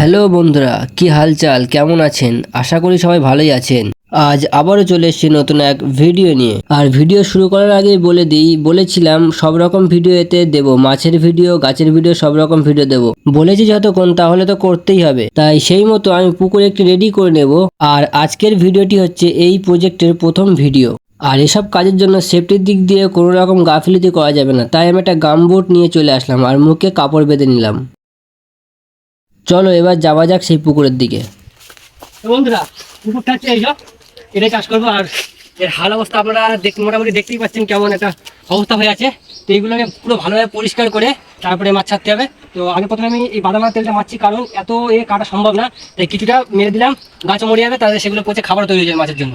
Hello বন্ধুরা, কি হালচাল, কেমন আছেন? আশা করি সবাই ভালোই আছেন। আজ আবারও চলে এসেছি নতুন এক ভিডিও নিয়ে। আর ভিডিও শুরু করার আগেই বলে দিই, বলেছিলাম সব রকম ভিডিও এতে দেব, মাছের ভিডিও, গাছের ভিডিও সব রকম ভিডিও দেব। বলেছি যতক্ষণ, তাহলে তো করতেই হবে। তাই সেই মতো আমি পুকুর একটি রেডি করে নেব। আর আজকের ভিডিওটি হচ্ছে এই প্রজেক্টের প্রথম ভিডিও। আর এসব কাজের জন্য সেফটির দিক দিয়ে কোনো রকম গাফিলিতি করা যাবে না। তাই আমি একটা গামবোট নিয়ে চলে আসলাম, আর মুখে কাপড় বেঁধে নিলাম। চলো এবার যাওয়া যাক সেই পুকুরের দিকে। বন্ধুরা, পুকুরটা হচ্ছে এইসব এটাই চাষ করব আর এর হাল অবস্থা আপনারা দেখ, মোটামুটি দেখতেই পাচ্ছেন কেমন একটা অবস্থা হয়ে আছে। তো এইগুলোকে পুরো ভালোভাবে পরিষ্কার করে তারপরে মাছ ছাড়তে হবে। তো আগে প্রথমে আমি এই বাদামার তেলটা মারছি, কারণ এত এ কাটা সম্ভব না। তাই কিছুটা মেরে দিলাম গাছও মরে যাবে, তাহলে সেগুলো পচে খাবার তৈরি হয়ে যাবে মাছের জন্য।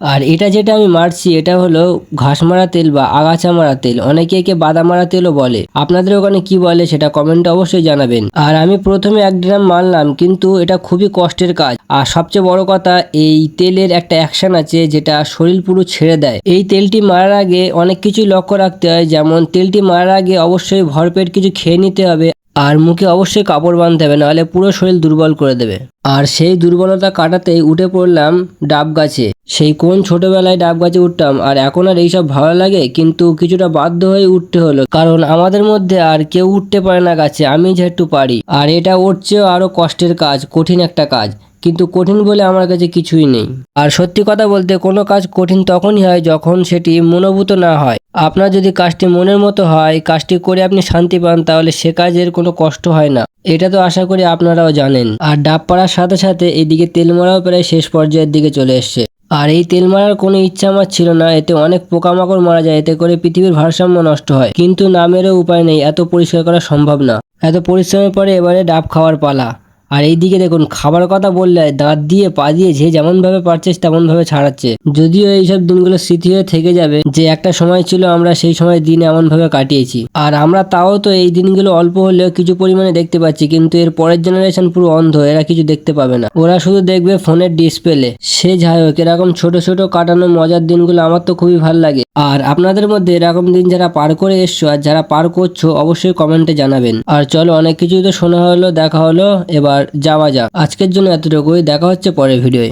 আর এটা যেটা আমি মারছি, এটা হলো ঘাস মারা তেল বা আগাছা মারা তেল। অনেকে একে বাদাম মারা তেলও বলে। আপনাদের ওখানে কি বলে সেটা কমেন্টে অবশ্যই জানাবেন। আর আমি প্রথমে এক ড্রাম মারলাম, কিন্তু এটা খুবই কষ্টের কাজ। আর সবচেয়ে বড় কথা, এই তেলের একটা অ্যাকশন আছে যেটা শরীর পুরো ছেড়ে দেয়। এই তেলটি মারার আগে অনেক কিছুই লক্ষ্য রাখতে হয়। যেমন তেলটি মারার আগে অবশ্যই ভরপেট কিছু খেয়ে নিতে হবে। আর মুখে অবশ্যই কাপড় বাঁধতে হবে, নাহলে পুরো শরীর দুর্বল করে দেবে। আর সেই দুর্বলতা কাটাতেই উঠে পড়লাম ডাব গাছে। সেই কোন ছোটবেলায় ডাব গাছে উঠতাম, আর এখন আর এইসব ভালো লাগে, কিন্তু কিছুটা বাধ্য হয়ে উঠতে হলো। কারণ আমাদের মধ্যে আর কেউ উঠতে পারে না গাছে, আমি যেহেতু পারি। আর এটা উঠছেও আরও আরও কষ্টের কাজ, কঠিন একটা কাজ। কিন্তু কঠিন বলে আমার কাছে কিছুই নেই। আর সত্যি কথা বলতে কোনো কাজ কঠিন তখনই হয় যখন সেটি মনোভূত না হয়। আপনার যদি কাজটি মনের মতো হয়, কাজটি করে আপনি শান্তি পান, তাহলে সে কাজের কোনো কষ্ট হয় না। এটা তো আশা করি আপনারাও জানেন। আর ডাব পাড়ার সাথে সাথে এদিকে তেল মারাও প্রায় শেষ পর্যায়ের দিকে চলে এসছে। আর এই তেল মারার কোনো ইচ্ছা আমার ছিল না, এতে অনেক পোকামাকড় মারা যায়, এতে করে পৃথিবীর ভারসাম্য নষ্ট হয়। কিন্তু নামেরও উপায় নেই, এত পরিষ্কার করা সম্ভব না। এত পরিশ্রমের পরে এবারে ডাব খাওয়ার পালা। আর এইদিকে দেখুন, খাবার কথা বললে দাঁত দিয়ে পা দিয়ে যে যেমন ভাবে পারছে তেমন ভাবে ছাড়াচ্ছে। যদিও এইসব দিনগুলো স্মৃতি হয়ে থেকে যাবে, যে একটা সময় ছিল আমরা সেই সময় দিন এমন ভাবে কাটিয়েছি। আর আমরা তাও তো এই দিনগুলো অল্প হলেও কিছু পরিমাণে দেখতে পাচ্ছি, কিন্তু এর পরের জেনারেশন পুরো অন্ধ, এরা কিছু দেখতে পাবে না। ওরা শুধু দেখবে ফোনের ডিসপ্লে সে যাই হোক, এরকম ছোট ছোট কাটানো মজার দিনগুলো আমার তো খুবই ভালো লাগে। আর আপনাদের মধ্যে এরকম দিন যারা পার করে এসছো আর যারা পার করছ, অবশ্যই কমেন্টে জানাবেন। আর চলো, অনেক কিছুই তো শোনা হলো, দেখা হলো এবার যাওয়া যাক। আজকের জন্য এতটুকুই। দেখা হচ্ছে পরের ভিডিওয়ে।